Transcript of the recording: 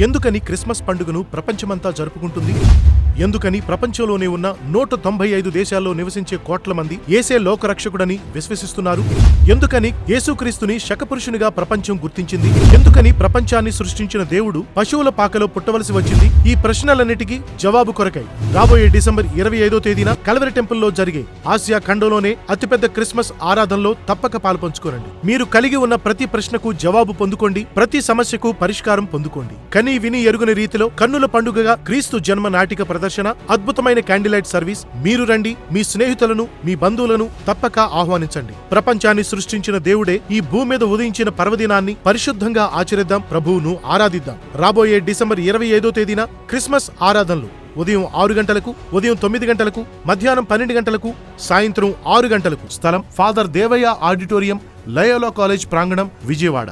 ఎందుకని క్రిస్మస్ పండుగను ప్రపంచమంతా జరుపుకుంటుంది? ఎందుకని ప్రపంచంలోనే ఉన్న నూట తొంభై ఐదు దేశాల్లో నివసించే కోట్ల మంది ఏసే లోకరక్షకుడని విశ్వసిస్తున్నారు? ఎందుకని యేసుక్రీస్తుని శకపురుషునిగా ప్రపంచం గుర్తించింది? ఎందుకని ప్రపంచాన్ని సృష్టించిన దేవుడు పశువుల పాకలో పుట్టవలసి వచ్చింది? ఈ ప్రశ్నలన్నిటికీ జవాబు కొరకై రాబోయే డిసెంబర్ ఇరవై ఐదో తేదీన కలవరి టెంపుల్లో జరిగే ఆసియా ఖండంలోనే అతిపెద్ద క్రిస్మస్ ఆరాధనలో తప్పక పాల్పంచుకోరండి మీరు కలిగి ఉన్న ప్రతి ప్రశ్నకు జవాబు పొందుకోండి. ప్రతి సమస్యకు పరిష్కారం పొందుకోండి. కని విని ఎరుగుని రీతిలో కన్నుల పండుగగా క్రీస్తు జన్మ నాటిక ప్రదర్శన అద్భుతమైన క్యాండిలైట్ సర్వీస్ మీరు రండి మీ స్నేహితులను మీ బంధువులను తప్పక ఆహ్వానించండి. ప్రపంచాన్ని సృష్టించిన దేవుడే ఈ భూమి మీద ఉదయించిన పర్వదినాన్ని పరిశుద్ధంగా ఆచరిద్దాం ప్రభువును ఆరాధిద్దాం. రాబోయే డిసెంబర్ ఇరవై ఐదో తేదీన క్రిస్మస్ ఆరాధనలు. ఉదయం ఆరు గంటలకు ఉదయం తొమ్మిది గంటలకు మధ్యాహ్నం పన్నెండు గంటలకు సాయంత్రం ఆరు గంటలకు. స్థలం father Devaiah auditorium Loyola college ప్రాంగణం విజయవాడ.